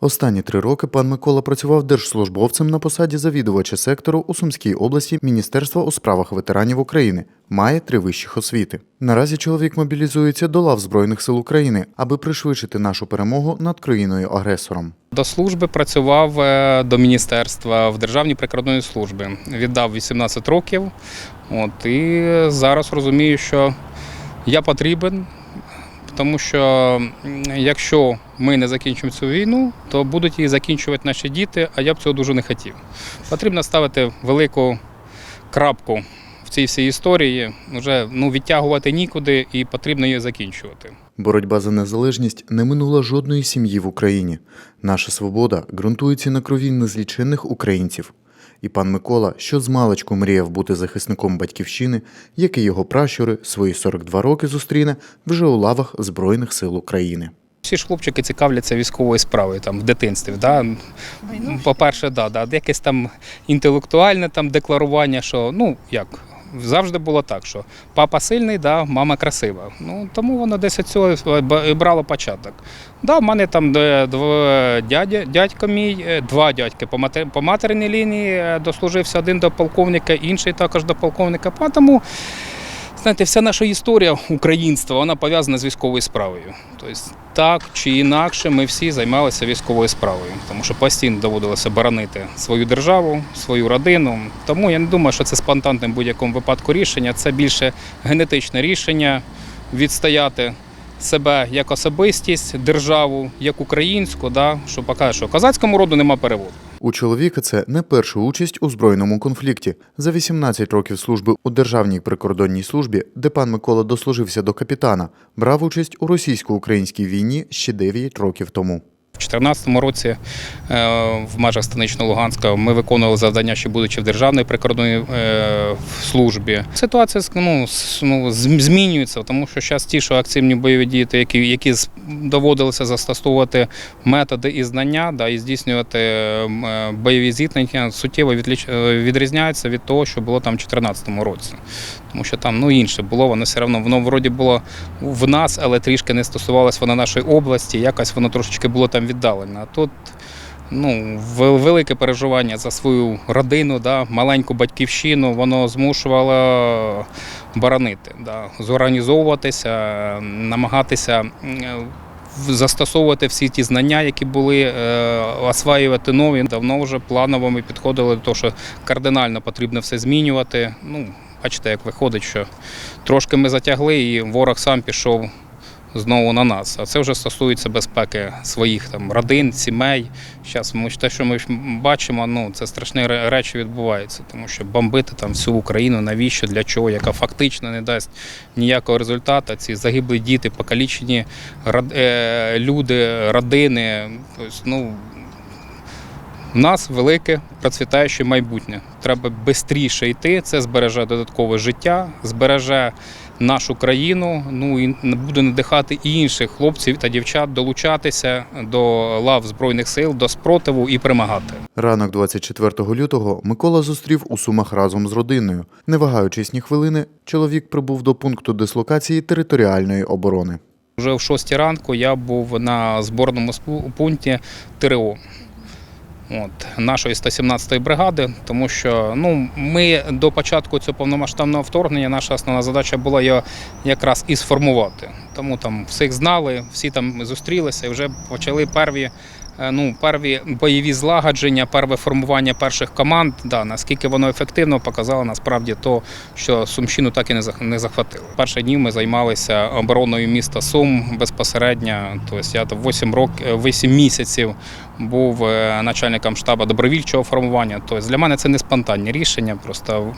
Останні три роки пан Микола працював держслужбовцем на посаді завідувача сектору у Сумській області Міністерства у справах ветеранів України. Має три вищих освіти. Наразі чоловік мобілізується до лав Збройних сил України, аби пришвидшити нашу перемогу над країною-агресором. До служби працював е, до міністерства в Державній прикордонній службі. Віддав 18 років. От, і зараз розумію, що я потрібен, тому що якщо ми не закінчимо цю війну, то будуть її закінчувати наші діти, а я б цього дуже не хотів. Потрібно ставити велику крапку в цій всій історії. Вже ну, відтягувати нікуди і потрібно її закінчувати. Боротьба за незалежність не минула жодної сім'ї в Україні. Наша свобода ґрунтується на крові незліченних українців. І пан Микола, що змалечку мріяв бути захисником батьківщини, як і його пращури, свої 42 роки зустріне вже у лавах Збройних сил України. Всі ж хлопчики цікавляться військовою справою там в дитинстві. Да? По-перше, да, да, якесь там інтелектуальне там декларування, що ну як. Завжди було так, що папа сильний, да, мама красива. Ну тому воно десь від цього і брало початок. Да, в мене там дядя, дядько мій, е, два дядьки по, матер, по материній лінії е, дослужився один до полковника, інший також до полковника. Тому Знаєте, вся наша історія українства вона пов'язана з військовою справою. Тобто, так чи інакше, ми всі займалися військовою справою, тому що постійно доводилося боронити свою державу, свою родину. Тому я не думаю, що це спонтанне в будь-якому випадку рішення. Це більше генетичне рішення відстояти себе як особистість, державу, як українську, да, що покаже, що козацькому роду нема переводу. У чоловіка це не перша участь у збройному конфлікті. За 18 років служби у Державній прикордонній службі, де пан Микола дослужився до капітана, брав участь у російсько-українській війні ще 9 років тому. У 2014 році е, в межах Станично-Луганська ми виконували завдання, ще будучи в державній прикордонній е, службі. Ситуація ну, ну, зм- змінюється, тому що зараз ті, що активні бойові дії, які, які доводилося застосовувати методи і знання, да, і здійснювати е, бойові зіткнення, суттєво відрізняються від того, що було там у 2014 році. Тому що там ну, інше було, воно все одно, воно вроді було в нас, але трішки не стосувалося воно нашої області, якось воно трошечки було там віддалено. А тут ну, велике переживання за свою родину, да, маленьку батьківщину, воно змушувало боронити, да, зорганізовуватися, намагатися застосовувати всі ті знання, які були, е, осваювати нові. Давно вже планово ми підходили до того, що кардинально потрібно все змінювати. Ну, бачите, як виходить, що трошки ми затягли, і ворог сам пішов знову на нас. А це вже стосується безпеки своїх там родин, сімей. Зараз ми те, що ми бачимо, ну це страшні речі відбуваються, тому що бомбити там всю Україну, навіщо, для чого, яка фактично не дасть ніякого результату. Ці загиблі діти, покалічені е, люди, родини. Тобто, ну, у нас велике процвітаюче майбутнє. Треба швидше йти. Це збереже додаткове життя, збереже нашу країну. Ну і буде надихати і інших хлопців та дівчат долучатися до лав збройних сил, до спротиву і перемагати. Ранок 24 лютого Микола зустрів у Сумах разом з родиною. Не вагаючись ні хвилини, чоловік прибув до пункту дислокації територіальної оборони. Вже в 6 ранку я був на зборному пункті ТРО. От, нашої 117-ї бригади, тому що ну, ми до початку цього повномасштабного вторгнення наша основна задача була його якраз і сформувати. Тому там всіх знали, всі там зустрілися і вже почали перві, ну, перві бойові злагодження, перве формування перших команд. Да, наскільки воно ефективно показало насправді то, що Сумщину так і не не захватили. Перші дні ми займалися обороною міста Сум безпосередньо. Тобто я там 8 років, 8 місяців був е, начальником штабу добровільчого формування. Тобто для мене це не спонтанні рішення. Просто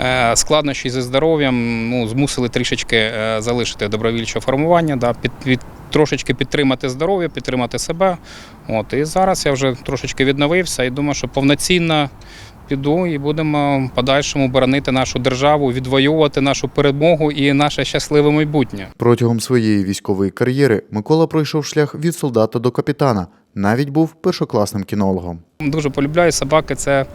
е, складнощі зі здоров'ям ну, змусили трішечки е, залишити добровільче формування, да, під, під, трошечки підтримати здоров'я, підтримати себе. От, і зараз я вже трошечки відновився і думаю, що повноцінно піду і будемо в подальшому боронити нашу державу, відвоювати нашу перемогу і наше щасливе майбутнє. Протягом своєї військової кар'єри Микола пройшов шлях від солдата до капітана. Навіть був першокласним кінологом. Дуже полюбляю собаки. Це,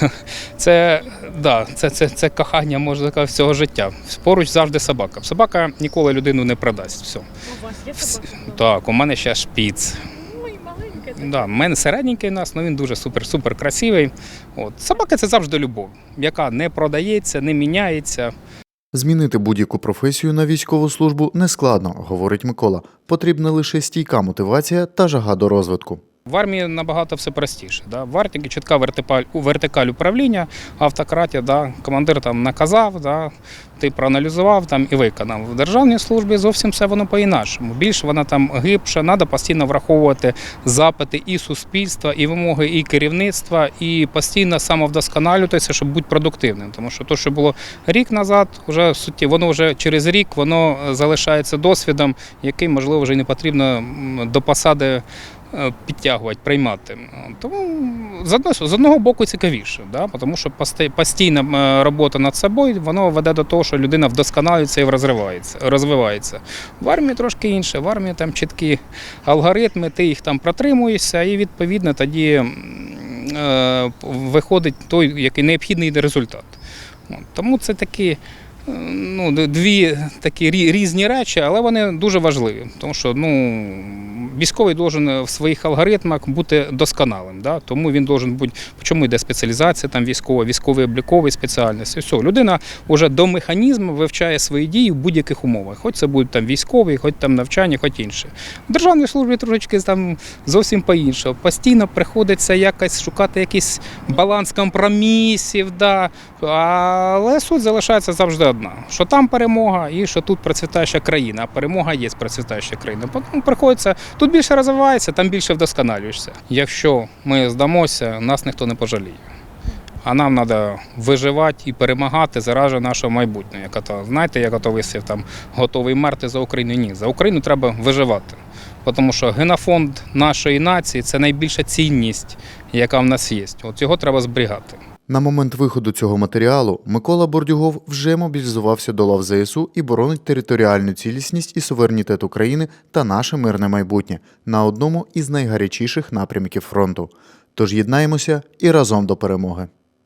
це, да, це, це, це кохання можна сказати, всього життя. Поруч завжди собака. Собака ніколи людину не продасть. Все. У вас є собака? Так, у мене ще шпіц. Да, в мене середненький у нас, але він дуже супер-супер красивий. От. Собака це завжди любов, яка не продається, не міняється. Змінити будь-яку професію на військову службу нескладно, говорить Микола. Потрібна лише стійка мотивація та жага до розвитку. В армії набагато все простіше. Да? В армії чітка вертикаль, вертикаль управління, автократія, да? командир там наказав, да? ти проаналізував там і виконав. В державній службі зовсім все воно по-інакшому. Більш вона там гибша, треба постійно враховувати запити і суспільства, і вимоги і керівництва, і постійно самовдосконалюватися, щоб бути продуктивним. Тому що те, що було рік назад, вже суті, воно вже через рік воно залишається досвідом, який, можливо, вже не потрібно до посади е, підтягувати, приймати. Тому з одного, боку цікавіше, да? тому що постійна е, робота над собою воно веде до того, що людина вдосконалюється і розвивається. розвивається. В армії трошки інше. В армії там чіткі алгоритми, ти їх там протримуєшся, і відповідно тоді е, виходить той, який необхідний результат. Тому це такі. е, Ну, дві такі різні речі, але вони дуже важливі, тому що ну, військовий должен в своїх алгоритмах бути досконалим. Да? Тому він должен бути, чому йде спеціалізація там військова, військовий обліковий спеціальність. Все. Людина вже до механізму вивчає свої дії в будь-яких умовах. Хоч це будуть там військові, хоч там навчання, хоч інше. В державній службі трошечки там зовсім по-іншому. Постійно приходиться якось шукати якийсь баланс компромісів. Да? Але суть залишається завжди одна: що там перемога і що тут процвітаюча країна. А перемога є процвітаюча країна. Приходиться тут більше розвивається, там більше вдосконалюєшся. Якщо ми здамося, нас ніхто не пожаліє. А нам треба виживати і перемагати заради нашого майбутнього. Як ото, знаєте, як ото висів там готовий мерти за Україну. Ні, за Україну треба виживати. Тому що генофонд нашої нації це найбільша цінність, яка в нас є. От його треба зберігати. На момент виходу цього матеріалу Микола Бордюгов вже мобілізувався до лав ЗСУ і боронить територіальну цілісність і суверенітет України та наше мирне майбутнє на одному із найгарячіших напрямків фронту. Тож єднаємося і разом до перемоги.